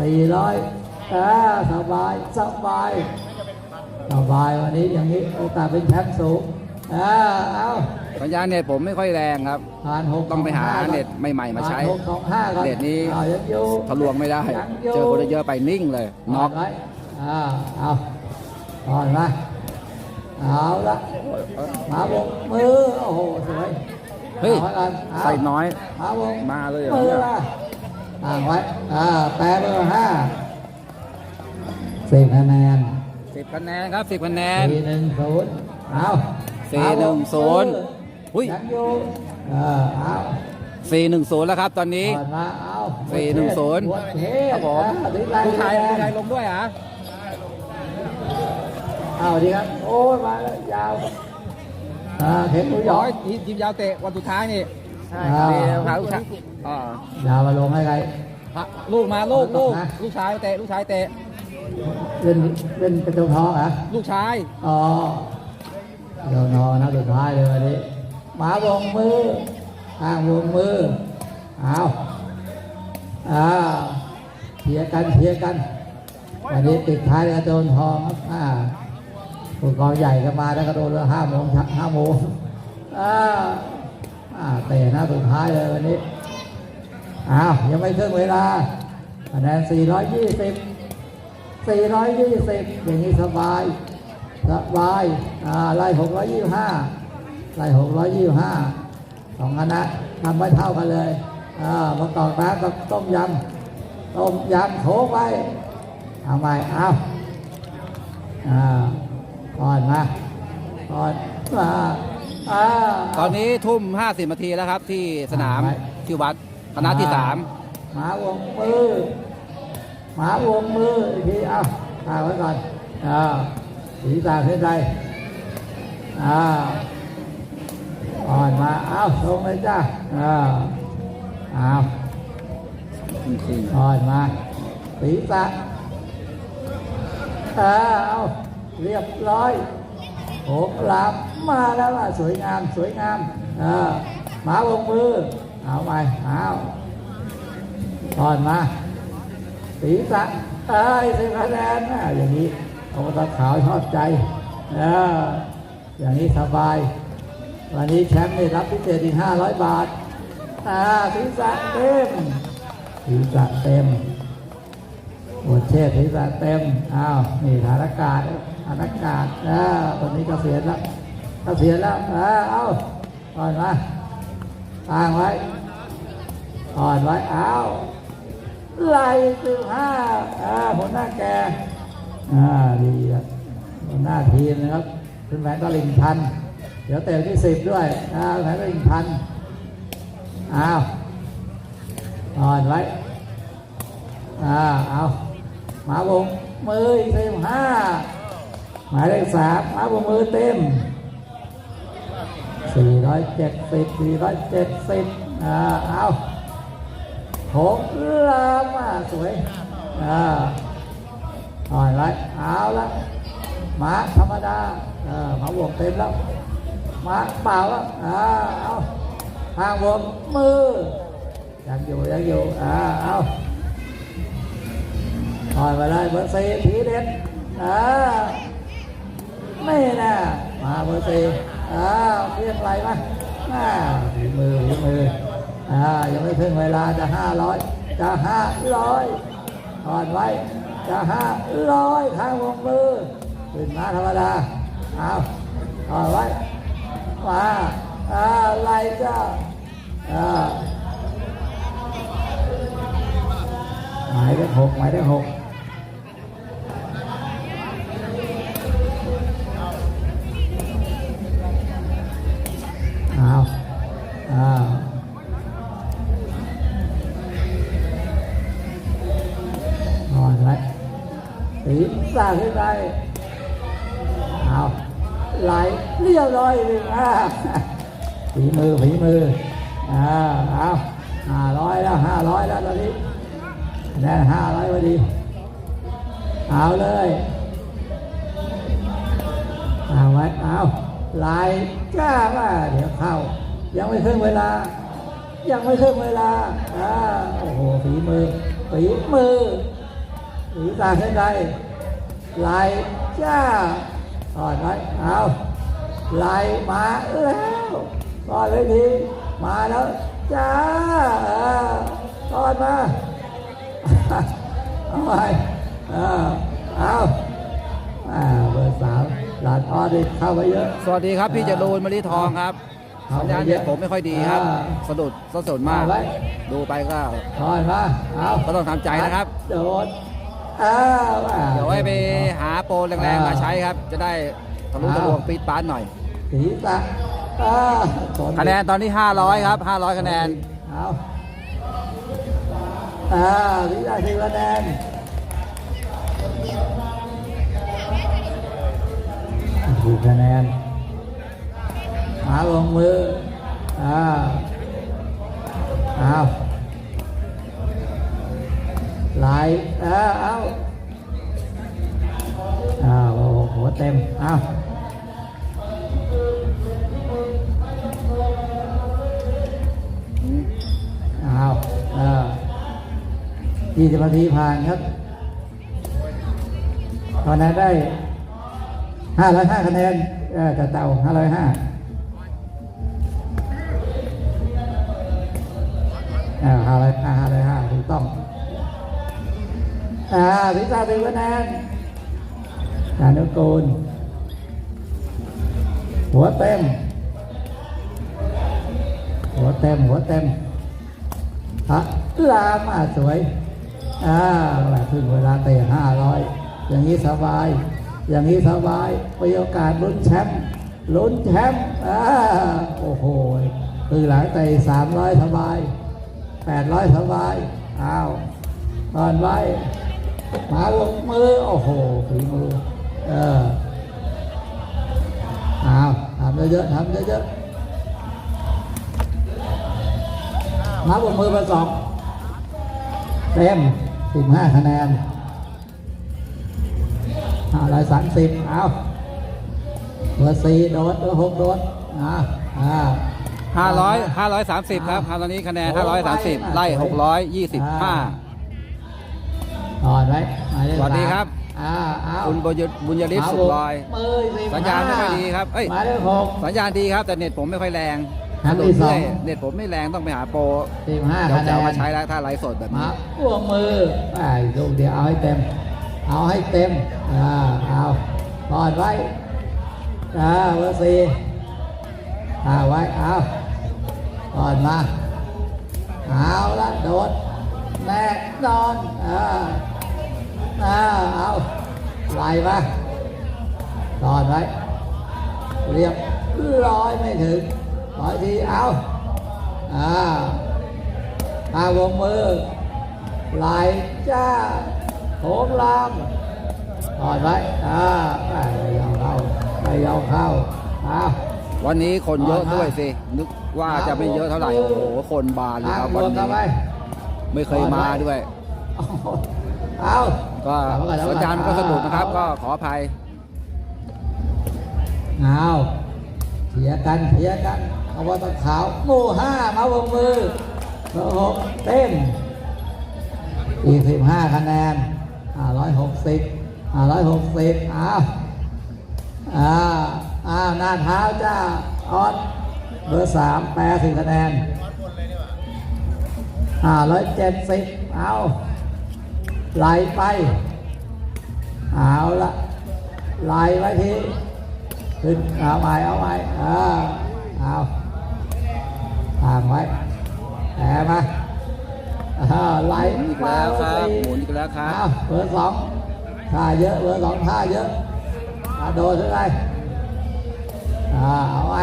สี่ร้อยอ่าสบายสบายสบายวันนี้อย่างนี้โอกาสเป็นแชมป์สูงอ่าเอาสัญญาณเน็ตผมไม่ค่อยแรงครับ ผ่านหกต้องไปหาสห้เน็ตใหม่ๆมาใช้ ผ่นหกสองห้าครับเน็ตนี้อายังอยู่ทะลวงไม่ได้ ยังยู่เจอคนเยอะๆไปนิ่งเลยน็อกไว้อ่าเอาอ่อนมาเอาละมาวงมือโอ้โหสวยเฮ้ยอาไว้ก่อนเอาใส่น้อยมาวงมาเลยเหรอมือเนี่ย ละ อ่างไว้อ่าแปรเบอร์ห้าสิบคะแนนสิบคะแนนครับสิบคะแนนสี่หนึ่งศูนย์เอาสี่หนึ่งศูนย์อุ้ยยังอยู่เออเอาสี่หนึ่งศูนย์แล้วครับตอนนี้ก่อนมาเอาสี่หนึ่งศูนย์หัวเทศครับผมอ่าถึงไรผู้ชายคะแนนผู้ชายลงด้วยเหรอเอาดีครับ โอ้ยมาแล้วยาวอ่าเข็มหมูหยร้ออยยทีมทีมยาวเตะวันสุดท้ายนี่ ใช่อ่าเตะพาลูกชายอ่ายาวมาลงให้ใคร พาลูกมาลูกลูกนะ ลูกชายเตะลูกชายเตะเล่นเล่นกระจกทองเหรอลูกชายอ๋อเดี๋ยวนอนนะสุดท้ายเลยวันนี้หมาวงมืออ้างวงมือเอาอ้าวเทียร์กันเทียร์กันวันนี้ติดท้ายกระโจนทองครับอ่าผู้กองใหญ่ก็มาแล้วกระโดดละห้าโมงห้าโมงอ่าอ่า เตะหน้าสุดท้ายเลยวันนี้ อ้าว ยังไม่ครึ่งเวลาคะแนน 420 420 อย่างนี้สบาย สบายอ่าไล่ 625 ไล่ 625สองคณะทำไว้เท่ากันเลยอ่ามากอกน้ำกับต้มยำ ต้มยำโถไว้เอาใหม่เอาอ่าก่อนมาก่อนมา อ่า ตอนนี้ทุ่มห้าสิบนาทีแล้วครับที่สนามไปที่วัดคณะที่สามหมาวงมือหมาวงมืออีกทีเอาตาไว้ก่อนอ่าสีตาขึ้นใจอ่าอ่อนมาเอาลงเลยจ้าอ่าเอาจริงอ่อนมาศีรษะอ่าเอาเรียบร้อยโหกลา มาแล้วล่ะสวยงามสวยงามอ่าหมาวงมือเอาไปเอาอ่อนมาศีรษะเอ้ยสิบคะแนนนะอย่างนี้อบตขาวชอบใจเอออย่างนี้สบาย วันนี้แชมป์ได้รับพิเศษอีกห้าร้อยบาทอ่าศีรษะเต็มศีรษะเต็มปวดเชษศีรษะเต็มอ้าวนี่ฐานอากาศฐานอากาศอ่าคนนี้เกษียแล้ว เกษียณแล้วอ่าเอาอ่อนมาตั้งไว้อ่อนไว้เอาไล่สิบห้าอ่าหัวหน้าแกอ่าดีครับหัวหน้าทีมนะครับขึ้นแผนตลิ่งพัน เดี๋ยวเตะที่สิบด้วยอ่าแผนตลิ่งพันอ้าวอ่อนไว้อ่าเอาหมาวงมือสิบห้าหมายเลขสามหมาวงมือเต็ม สี่ร้อยเจ็ดสิบสี่ร้อยเจ็ดสิบอ่าเอาโหลามาสวยอ่าอ่อนไรเอาละหมาธรรมดาเออหมาบวกเต็มแล้วหมาเปล่าแล้วอ่าเอาทางวกมือยังอยู่ยังอยู่อ่าเอาหอ่อนไปเลยเบอร์สี่ผีเด็ดอ่าไม่น่ะมาเบอร์สี่ อ่าเรียกไรมาอ่าฝีมือฝีมืออ่ายังไม่ถึงเวลาจะห้าร้อยจะห้าร้อยอ่อนไว้ จะห้าร้อยข้างวงมือขึ้นมาธรรมดาเอาอ่อนไว้มาอ่าไล่จ้าอ่าหมายเลขหกหมายเลขหก ร้างขึ้นไปเอาไหลเรียบร้อยเลยอ่าฝีมือฝีมืออ่าเอาห้าร้อยแล้วห้าร้อยแล้วตอนนี้คะแนนห้าร้อยพอดีเอาเลยเอาไว้เอาลายกล้าว่าเดี๋ยวเข้า ยังไม่ครึ่งเวลา ยังไม่ครึ่งเวลาอ่าโอ้โหฝีมือฝีมือหรือตาขึ้นได้ ไหลจ้าถอดไว้เอาไหลมาแล้วถอดเลยทีมาแล้วจ้าเออถอดมาเอาไปเออเอาอ่าเบอร์สามหลานออดเข้าไปเยอะ สวัสดีครับพี่จรูนมะลิทองครับครับสัญญาณเน็ตผมไม่ค่อยดีครับอ่าสะดุดสะสนมากเอาไว้ดูไปก็ถอยมาเอาก็ต้องทำใจนะครับ โดด อ้าวอ่าเดี๋ยวไว้ไปหาโปรแรงๆมาใช้ครับ จะได้ทะลุทะลวงปีดปานหน่อย ศีรษะอ้าคะแนนตอนนี้ 500 ครับ 500 คะแนน เอาอ่าศีรษะสิบคะแนนสิบคะแนนหาลงมืออ่าเอาไหลเอาเอาอ้าวโอ้โหหัวเต็มเอาเอาเออยี่สิบนาทีผ่านครับ ตอนนั้นได้ห้าร้อยห้าคะแนนเออจะเต่าห้าร้อยห้า อ่าพิซซ่าเป็นคะแนนอนุกูล หัวเต็ม หัวเต็ม หัวเต็มพระลามาสวย อ่าถึงเวลาเตะห้าร้อยอย่างนี้สบาย อย่างนี้สบายมีโอกาสลุ้นแชมป์ ลุ้นแชมป์ อ่า โอ้โหคือหลังเตะสามร้อยสบายแปดร้อยสบาย อ้าวตอนไว้ มาลงมือโอ้โหฝีมือเอออ้าวทำเยอะๆทำเยอะๆหมาลงมือมาสองเต็มสิบห้าคะแนนห้าร้อยสามสิบเอาเบอร์สี่โดดเบอร์หกโดดอ่าอ่า500 530ครับตอนนี้คะแนน530ไล่625 ถอดไว้หมายเลขสวัสดีครับอ่าเอาคุณบุญยบุญยฤทธิ์สุขลอยมือสิบสัญญาณไม่ค่อยดีครับเอ้ยหมายเลขหกสัญญาณดีครับแต่เน็ตผมไม่ค่อยแรงครั้งสะดุที่ดสองเรื่อยเน็ตผมไม่แรงต้องไปหาโปรสิบห้าเดี๋ยวคะแนจะเอานมาใช้แล้วถ้าไลฟ์สดแบบมานี้อ้วงมือไอ้ลูกเดียวเอาให้เต็ม เอาให้เต็มอ่าเอาถอดไว้อ่าเบอร์สี่อ่าไว้เอาถอดมาเอาละโดด แน่นอนอ่าอ่าเอาไหลมาถอดไว้เรียบร้อยไม่ถึงร้อยทีเอาอ่าอาวงมือไหลจ้าโหมลามถอดไว้อ่าไม่ยาวเข้าไม่ยาวเข้าอ้าววันนี้คนเยอะอ่าฮะด้วยสิ นึกว่าจะไม่เยอะเท่าไหร่ โอ้โห คนบานเลยทางครับรวันวมนี้กัน ไปไม่เคยมาด้วย เอาก็เอาก่อนเอาก่อนสัญญาณมันก็สะดุดนะครับเอาก็ขออภัยเอาเถียกันเถียกันเอาว่าตะขาวหมู่ห้ามาวงมือเบอร์หกเต็มอีกสิบห้าคะแนนห้าร้อยหกสิบห้าร้อยหกสิบอ้าวอ่าอ้าวหน้าเท้าจ้าออสเบอร์สามแปดสิบคะแนน ห้าร้อยเจ็ดสิบเอาไหลไปเอาละไหลไว้ทีขึ้นเอาใหม่เอาใหม่อ่าเอาทางไว้แผลมาอ่าไหลหมุนอีกแล้วครับหมุนอีกแล้วครับเอาเบอร์สองท่าเยอะเบอร์สองท่าเยอะท่าโดนเท่าไหรอ่าเอาไว้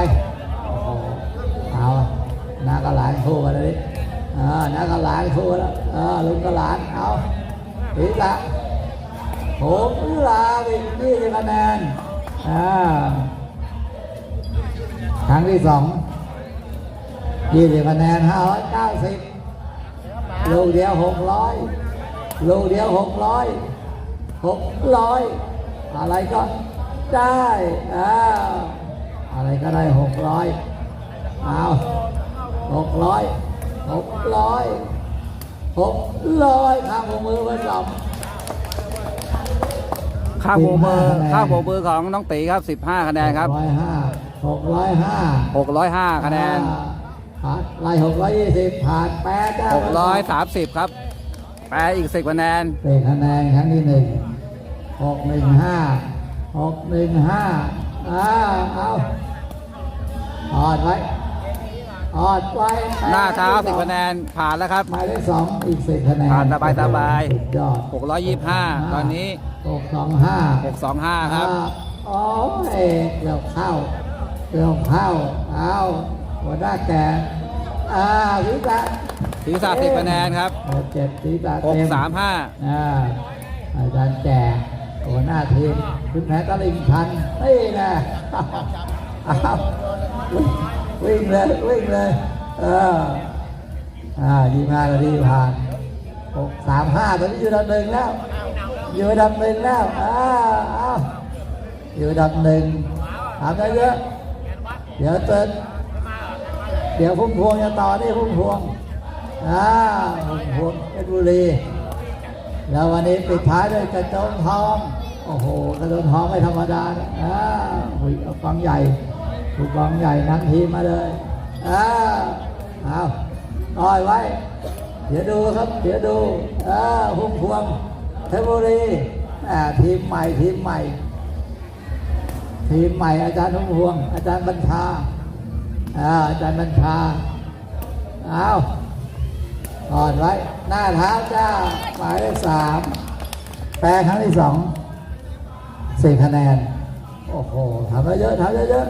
โอ้โหเอาน้ากระหลานคู่กันเลย อ่าน้ากหลานคู่แล้วเออลุงกหลานเอาอีกละโหลาไปยี่สิบคะแนนอ่าครั้งที่สองยี่สิบคะแนนห้าร้อยเก้าสิบลูกเดียวหกร้อยลูกเดียวหกร้อยหกร้อยอะไรก็ได้อ่าอะไรก็ได้หกร้อยเอาหกร้อย หกร้อยหกร้อยข้างหัวมือไว้สองค่าโบกเบอร์15ค่าโบกเบอร์ของน้องตีครับ 15 คะแนนครับร้อยห้าหกร้อยห้า605คะแนนผ่านไล่หกร้อยยี่สิบผ่านแปดได้630ครับแปลอีก10คะแนนเป็นคะแนนครั้งที่หนึ่งหกหนึ่งห้าหกหนึ่งห้าอ่าเอาออดไว้ ออดไว้หน้าเท้า10คะแนนผ่านแล้วครับหมายเลขสองอีกสิบคะแนนผ่านสบายๆสุดยอด625ตอนนี้หกสองห้า625ครับโอ้ยเกือบเข้าเกือบเข้าเอาหัวหน้าแก่อ่าศีรษะศีรษะ10คะแนนครับโอ้เจ็บศีรษะเต็ม635อ่าอาจารย์แก่หัวหน้าทีมคุณแพ้ตะลิงชันนี่นะเอา วิ่งเลยวิ่งเลยเอออ่าดีมากเลยดีผ่านหกสามห้าตอนนี้อยู่ดับหนึ่งแล้วอยู่ดับหนึ่งแล้วอ้าวอยู่ดับหนึ่งทำได้เยอะเดี๋ยวเตินเดี๋ยวพุ่มพวงจะต่อนี่พุ่มพวงอ่าพุ่มพวงเพชรบุรีแล้ววันนี้ปิดท้ายด้วยกระโจนทองโอ้โหกระโจนทองไม่ธรรมดาอ่าหุยกองใหญ่ ถูกกองใหญ่นั่งทีมมาเลยอ่าเอาต่อยไว้ เดี๋ยวดูครับ เดี๋ยวดูอ่าพุ่มพวงเพชรบุรีอ่าทีมใหม่ทีมใหม่ ทีมใหม่อาจารย์พุ่มพวง อาจารย์บัญชาอ่าอาจารย์บัญชาเอาอ่อนไว้ หน้าเท้าจ้าหมายเลขสามแปลครั้งที่สองสี่คะแนน โอ้โหทำได้เยอะทำได้เยอะ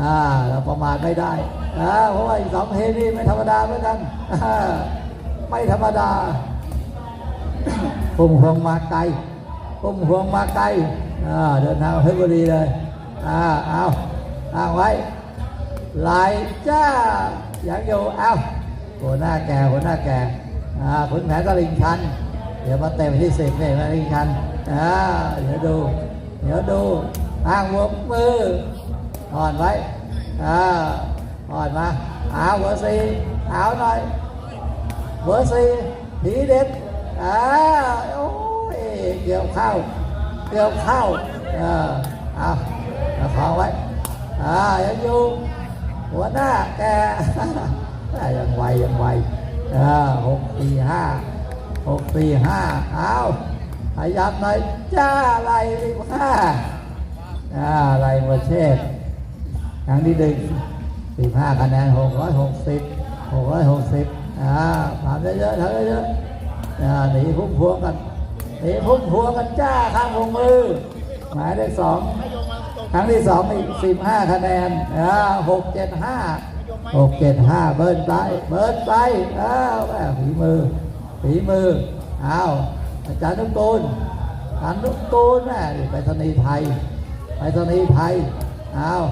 อ่าเราประมาทไม่ได้อ่าเพราะว่าอีกสองเพลงนี่ไม่ธรรมดาเหมือนกันไม่ธรรมดาปุ่มพวงมาไกลปุ่มพวงมาไกลอ่าเดินทางมาเพชรบุรีเลยอ่าเอาเอาไว้ลายจ้าอยังอยู่เอาหัวหน้าแก่หัวหน้าแก่อ่าขุนแผนตลิงชัน เดี๋ยวมาเต็มที่สิบเนี่ยตลิงชันอ่าเดี๋ยวดู เดี๋ยวดูอ้างวงมือ อ่อนไว้อ่าอ่อนมาเอาหัวสีเอาหน่อยเบอร์สี่ผีเด็ดอ่าโอ้ยเกี่ยวข้าวเกี่ยวข้าวเออเอาประคองไว้อ่ายังอยู่หัวหน้าแกยังไวยังไวอ่าหกสี่ห้าหกสี่ห้าเอาขยับหน่อยจ้าไรสิบห้าอ่าไรประเชษ ครั้งที่หนึ่งสิบห้าคะแนนหกร้อยหกสิบหกร้อยหกสิบอ่าผ่านเยอะๆทำเยอะๆอ่าหนีพุ่มพวงกันหนีพุ่มพวงกันจ้าข้างวงมือ หมายเลขสองครั้งที่สองอีกสิบห้าคะแนนอ่าหกเจ็ดห้าหกเจ็ดห้าเบิร์นไปเบิร์นไปอ้าวแม่ฝีมือฝีมืออ้าวอาจารย์นุกตูนอาจารย์นุกตูนแม่ไปธนีไทยไปธนีไทยอ้าว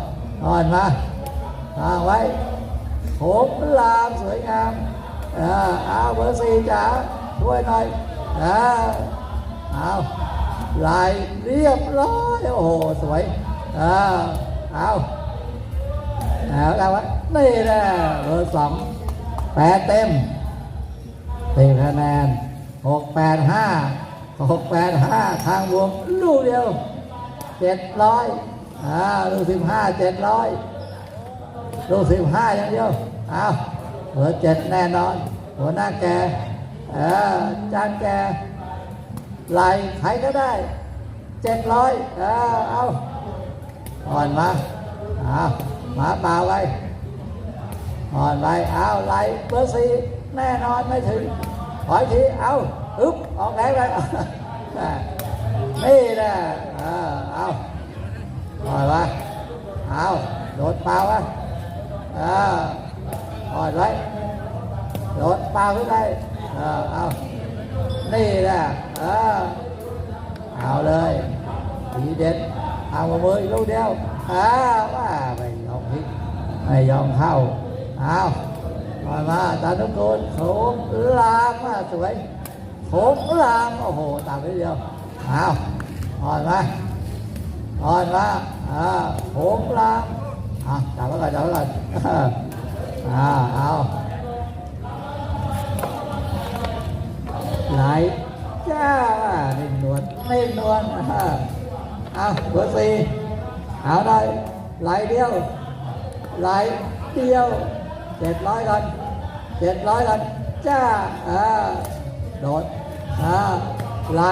อ่อนมาทางไว้โขมลามสวยงามอ่าอ้าวเบอร์สี่จ๋าช่วยหน่อยอ่าอ้าวลายเรียบร้อยโอ้โหสวยอ่าเอาเอาแล้ววะนี่แหละเบอร์สองแปดเต็มสี่คะแนนหกแปดห้าหกแปดห้าทางวงลูกเดียวเจ็ดร้อย อ่าลูกสิบห้าเจ็ดร้อยลูกสิบห้าอย่างเดียวเอาเบอร์เจ็ดแน่นอน หัวหน้าแกเออจานแกไหลใครก็ได้เจ็ดร้อยเอาเอาอ่อนมาเอาวมาเปล่าไว้อ่อนไปเอาไหลเบอร์สี่แน่นอนไม่ถึงขอทีเอาอึ๊บออกแรงเลยนี่นะเอา เอาอ่อนมาเอาโดดเปล่าวะเอาอ่อนไว้โดดเปล่าขึ้นไปเอาเอานี่แหละเออเอาเลยทีเด็ดเอามาเบอร์ลูกเดียวอ้าว่าไม่ยอมพิกไม่ยอมเข้าเอามามาตาทุกคนโขงลามมาสวยโขงลามโอ้โหตามไปเดียวเอาอ่อนมา อ่อนมาอ่าโขงลามอะจับไว้ก่อนจับไว้ก่อนอ่าเอาไหลจ้าเล่นนวลเล่นนวลอ่าเอาเบอร์สี่เอาได้ไหลเดียวไหลเดียวเจ็ดร้อยกันเจ็ดร้อยกันจ้าอ่าโดดอ่าไหล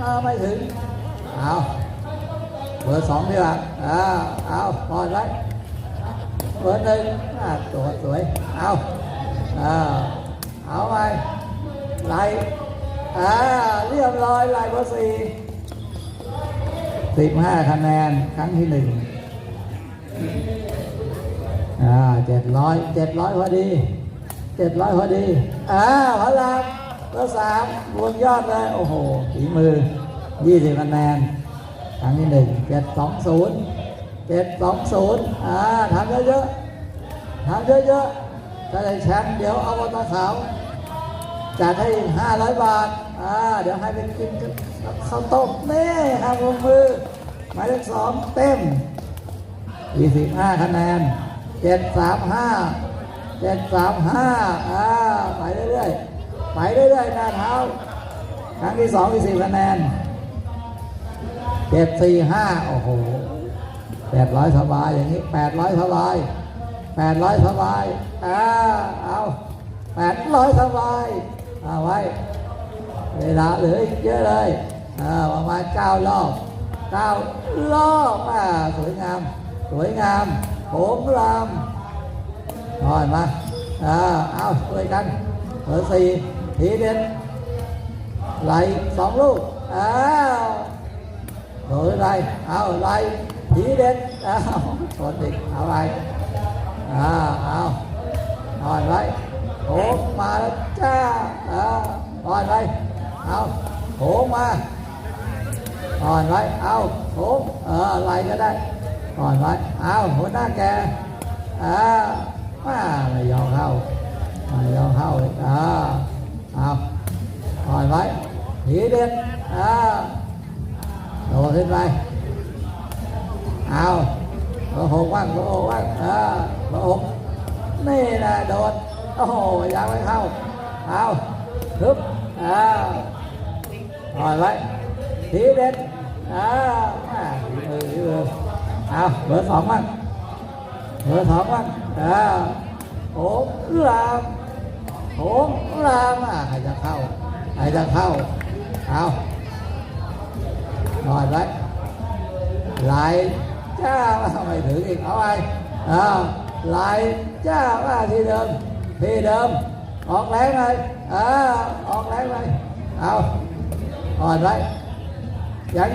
อ่าไม่ถึงเอา บอร์สองดีกว่าอ่าเอาพอดไว้เบอร์หนึ่งตัวสวยเอาอ่าเอาไปไหลอ่าเรียบร้อยไหลเบอร์สี่สิบห้าคะแนนครั้งที่หนึ่งอ่าเจ็ดร้อยเจ็ดร้อยพอดีเจ็ดร้อยพอดีอ่าพลังก็สามรวมยอดเลยโอ้โหฝีมือยี่สิบคะแนน ครั้งที่หนึ่งเจ็ดสองศูนย์เจ็ดสองศูนย์อ่าทำเยอะๆทำเยอะๆถ้าได้แชมป์เดี๋ยวเอาวตขาวจัดให้อีกห้าร้อยบาทอ่าเดี๋ยวให้ไปกินกับข้าวต้มนี่ครับลงมือหมายเลขสองเต็มยี่สิบห้าคะแนนเจ็ดสามห้าเจ็ดสามห้าอ่าไปเรื่อยๆไปเรื่อยๆหน้าเท้าครั้งที่สองยี่สิบคะแนน เจ็ดสี่ห้าโอ้โหแปดร้อยสบายอย่างนี้แปดร้อยสบายแปดร้อยสบายอ่าเอาแปดร้อยสบายเอาไว้เวลาเหลืออีกเยอะเลยอ่าประมาณเก้ารอบเก้ารอบอ่าสวยงาม สวยงามโหมรามนอนมาอ่าเอาช่วยกันเบอร์สี่ทีเด็ดไหลสองลูกอ้าว โดยไรเอาไหลทีเด็ดอ้าวชนอีกเอาไปอ่าเอานอนไว้โหมมาแล้วจ้าอ่านอนไว้เอาโหมมาอ่อนไว้เอาโถมเอออะไรก็ได้อ่อนไว้เอาหัวหน้าแกอ่ามาไม่ยอมเข้าไม่ยอมเข้าเลยอ่าเอาอ่อนไว้ทีเด็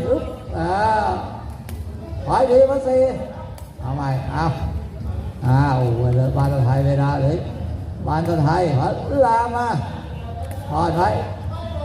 ดอ่าโดดขึ้นไปเอาเบอร์หกว่างเบ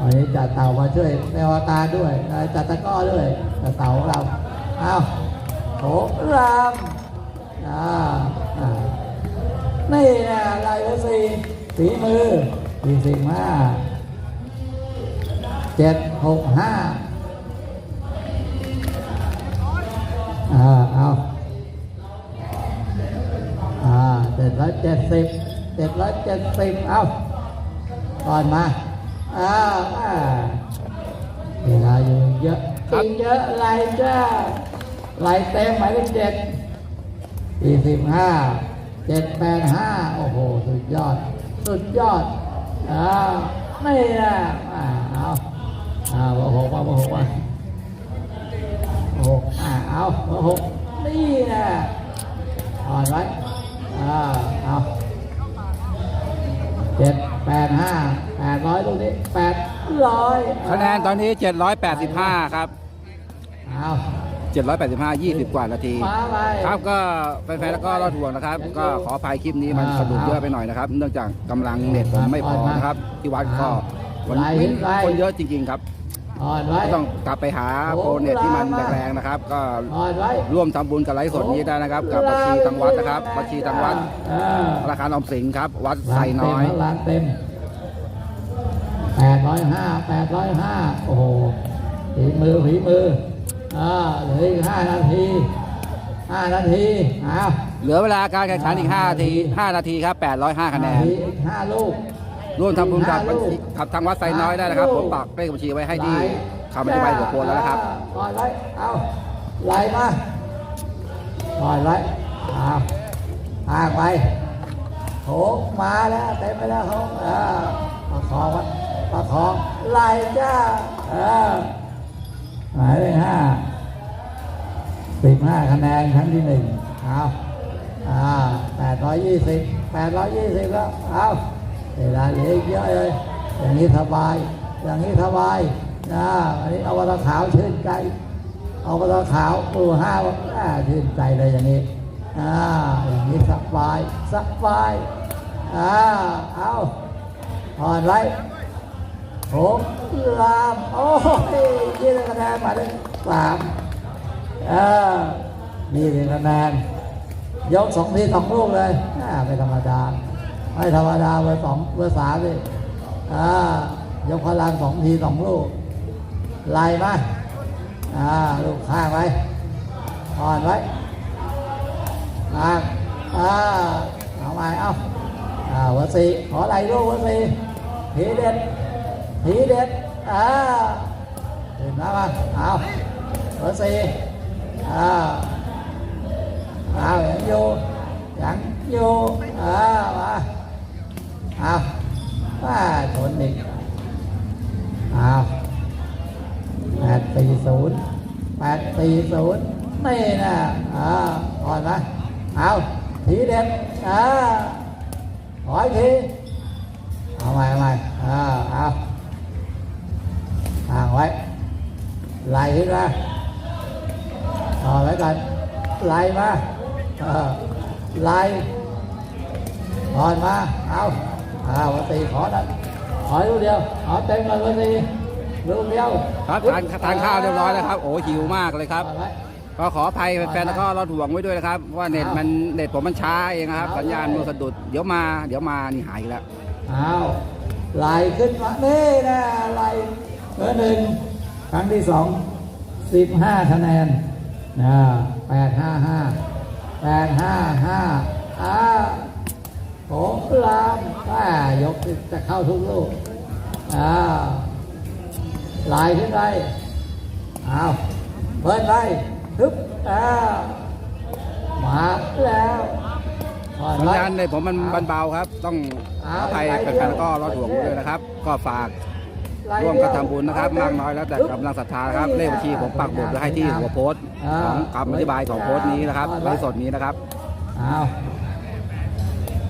วันนี้จัดเต่ามาช่วยในวากาด้วยนายจัดตะก้อด้วยจัดเต่าของเราเอาโถรามอ่าอ่านี่นะลายเบอร์สี่ฝีมือสีสิบห้าเจ็ดหกห้าอ่าเอาอ่าเจ็ดร้อยเจ็ดสิบเจ็ดร้อยเจ็ดสิบเอาก่อนมา อ้าวอ่าเวลาอยู่เยอะครักิบนเยอะไหลจ้าไหลเต็มหมายเลขเจ็ดสี่สิบห้าเจ็ดแปดห้าโอ้โหสุดยอด สุดยอดอ่าไม่นะอ่าเอาอ่าเบอร์หกมาเบอร์หกมาหกอ่าเอาเบอร์หกนี่นะอ่อนไว้อ่าเอาเจ็ด แปดห้าแปดร้อยตรงนี้แปดร้อยคะแนนตอนนี้ 785 ครับ เอา785 20 กว่านาทีมาไป ครับก็แฟนๆแล้วก็รอดห่วงนะครับ ก็ขออภัยคลิปนี้มันสะดุดเยอะไปหน่อยนะครับ เนื่องจากกำลังเน็ตผมไม่พอนะครับ ที่วัดก็วันนี้คนเยอะจริงๆครับอ่อนไว้ ก็ต้องกลับไปหาโปรเน็ตที่มันแรงๆนะครับ ก็อ่อนไว้ร่วมทำบุญกับไลฟ์สดนี้ได้นะครับ กับบัญชีทางวัดนะครับบัญชีทางวัดอ่าธนาคารออมสินครับ วัดไซน้อยล้านเต็มแปดร้อยห้าแปดร้อยห้าโอ้โหฝีมือฝีมืออ่าเหลืออีกห้านาทีห้านาทีอ้าวเหลือเวลาการแข่งขันอีก5นาที5นาทีครับ805คะแนนอีกห้าลูก ร่วมทำบุญกับบัญชีกับทางวัดไซน้อยได้นะครับ ผมปักเลขบัญชีไว้ให้ที่คำอธิบายหัวโพนแล้วนะครับปล่อยไว้เอาไหลมาปล่อยไว้เอาพากไปโถมาแล้วเต็มไปแล้วเขาเออประคองว้ประคองไหลจ้าหมายเลขห้าสิบห้าคะแนนครั้งที่หนึ่งเอาอ่าแปดร้อยยี่สิบแปดร้อยยี่สิบแล้วเอา เวลาเหลืออีกเยอะเลยอย่างนี้สบาย อย่างนี้สบายนะอันนี้เอาวัตขาวชื่นใจ เอาวัตขาวปูห้าอ่าชื่นใจเลยอย่างนี้อ่าอย่างนี้สบายสบายอ่าเอาอ่อนไว้ผมลามโอ้ยยี่สิบคะแนนมาเลยสามเออนี่เป็นคะแนนยกสองทีสองลูกเลยอ่าไม่ธรรมดา ไม่ธรรมดาเบอร์สองเบอร์สามเลยอ่ายกพลังสองทีสองลูกไล่มาอ่าลูกข้างไว้อ่อนไว้ข้างอ่าเอาใหม่เอาอ่าเบอร์สี่ขอไล่ลูกเบอร์สี่ทีเด็ดทีเด็ดอ่าเห็นไหมมาเอาเบอร์สี่อ่าเอายังอยู่ยังอยู่เอามา อาว่าชนอีกเอาวแปดสี่ศูนย์แปดสี่ศูนย์นี่นะอ่าอ่อนนะเอาทีเด็ดอ่าขออีกทีเอาใหม่เอาใหม่อ่าเอาห่างไว้ไหลขึ้นมาต่อไว้กันไล่มาเออไล่อนมาเอา อาวันตีขอนะขอลูกเดียวขอเต็มเลยวันตีลูกเดียวครับทานทานข้าวเรียบร้อยแล้วครับ โอ้หิวมากเลยครับถอนไว้ก็ขออภัยแฟนๆแล้วก็รอดห่วงไว้ด้วยนะครับว่าเน็ตมันเน็ตผมมันช้าเองนะครับ สัญญาณมันสะดุดเดี๋ยวมาเดี๋ยวมานี่หายอีกแล้วเอาไล่ขึ้นมานี่นะไล่เบอร์หนึ่งครั้งที่สองสิบห้าคะแนนนะแปดห้าห้าแปดห้าห้าอ่า โอ้ลามอ่ายกจะเข้าทุกลูกอ่าลายขึ้นไปเอาเพิ่นไปฮึบอ่ามาแล้วผ่อนสัญไว้ญาณเน็ตผมมันมันเบาครับ ต้องขออภัยแฟนๆแล้วก็รอดห่วงไว้ด้วยนะครับ ก็ฝากร่วมกันทำบุญนะครับมากน้อยแล้วแต่กำลังศรัทธานะครับเลขบัญชีผมปักหมุดไว้ให้ที่หัวโพสต์ของคำอธิบายของโพสต์นี้นะครับไลฟ์สดนี้นะครับเอา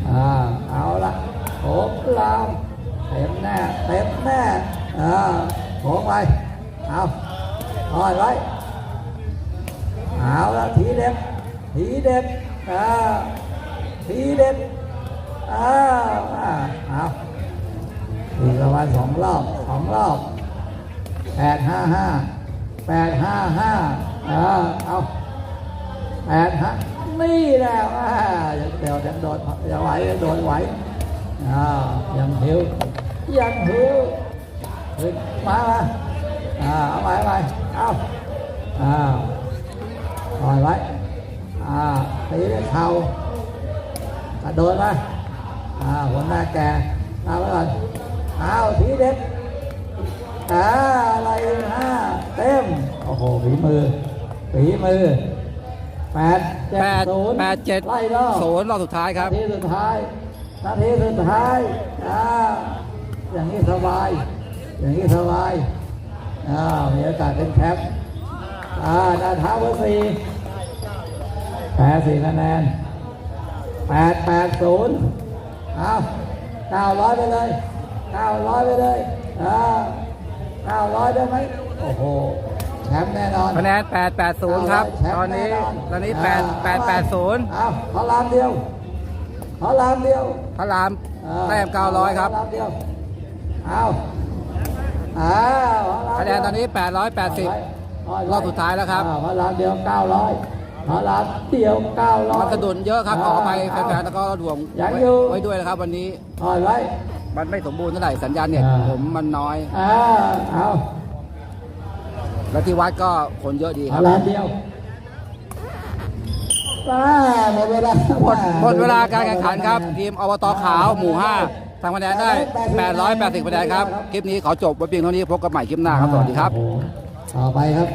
อ่าเอาละโผล่ลามเต็มแน่เต็มแน่อ่าโผล่ไปเอาอ่อยไว้เอาละทีเด็ดทีเด็ดอ่าทีเด็ดอ่าอ่าเอาอีกประมาณสองรอบสองรอบแปดห้าห้าแปดห้าห้าอ่าเอาแปดห้า นี่แล้วยังเดียวยังโดดยังไหวยังโดดไหวยังหิวยังหิวมามาเอาไปเอาไปเอาเอาปล่อยไว้ตีด้วยเข่ากระโดดมาอ่าหัวหน้าแกเอาไว้ก่อนเอาทีเด็ดอ่าอะไรห้าเต็มโอ้โหฝีมือฝีมือ แปดเจ็ดแปดศูนย์แปดเจ็ดไล่รอบศูนย์รอบสุดท้ายครับนาทีสุดท้ายนาทีสุดท้ายอ่าอย่างนี้สบาย อย่างนี้สบายอ่ามีโอกาสเป็นแชมป์อ่าดานเท้าเบอร์สี่แปดสี่คะแนนแปดแปดศูนย์เอาเก้าร้อยไปเลยเก้าร้อยไปเลยอ่าเก้าร้อยได้ไหมโอ้โห แชมป์แน่นอนคะแนน880 ครับ ตอนนี้ตอนนี้8 880เอาขอลามเดียวขอลามเดียวพระรามแต้ม900 ครับขอลามเดียวเอาอ้าวหมอลำคะแนนตอนนี้ 880 รอบสุดท้ายแล้วครับอ้าวหมอลำเดียวเก้าร้อยหมอลำเดียวเก้าร้อยมันสะดุดเยอะครับขออภัยแฟนๆแล้วก็รถถ่วงยังไว้อยู่ไว้ด้วยนะครับวันนี้อ่อนไว้มันไม่สมบูรณ์เท่าไหร่สัญญาณเน็ตอ่าผมมันน้อยอ่าเอา แล้วที่วัดก็คนเยอะดีหมคอรับลำเดียวป้าหมดเวลาหมดหมดเวลาการแข่งขันครับ ทีมอบตขาวหมู่5ทำคะแนนได้ 880คะแนนครับ คลิปนี้ขอจบไว้เพียงเท่านี้พบกันใหม่คลิปหน้าครับ สวัสดีครับโอ้โหต่อไปครับ